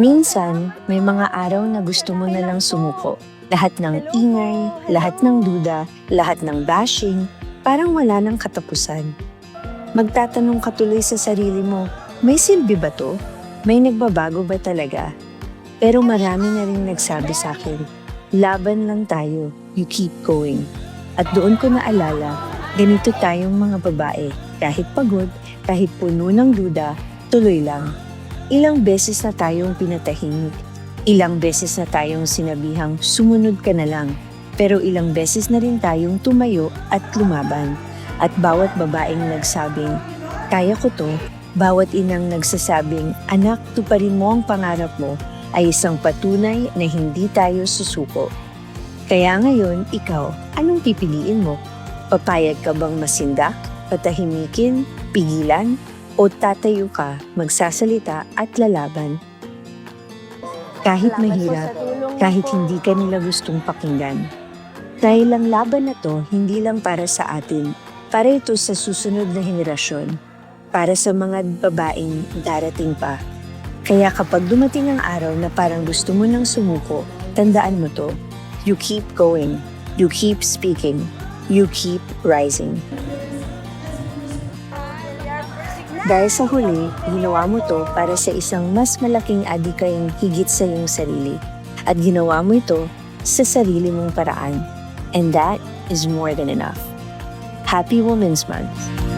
Minsan, may mga araw na gusto mo na lang sumuko. Lahat ng ingay, lahat ng duda, lahat ng bashing, parang wala nang katapusan. Magtatanong ka tuloy sa sarili mo, may silbi ba to? May nagbabago ba talaga? Pero marami na rin nagsabi sa akin, laban lang tayo, you keep going. At doon ko naalala, ganito tayong mga babae, kahit pagod, kahit puno ng duda, tuloy lang. Ilang beses na tayong pinatahimik. Ilang beses na tayong sinabihang sumunod ka na lang. Pero ilang beses na rin tayong tumayo at lumaban. At bawat babaeng nagsabing, kaya ko to, bawat inang nagsasabing, anak, tuparin mo ang pangarap mo, ay isang patunay na hindi tayo susuko. Kaya ngayon, ikaw, anong pipiliin mo? Papayag ka bang masindak, patahimikin, pigilan, o tatayo ka, magsasalita at lalaban? Kahit mahirap, kahit hindi ka nila gustong pakinggan. Dahil ang laban na to, hindi lang para sa atin, para ito sa susunod na henerasyon, para sa mga babaeng darating pa. Kaya kapag dumating ang araw na parang gusto mo nang sumuko, tandaan mo to. You keep going. You keep speaking. You keep rising. Dahil sa huli, ginawa mo to para sa isang mas malaking adikayang higit sa iyong sarili. At ginawa mo ito sa sarili mong paraan. And that is more than enough. Happy Women's Month!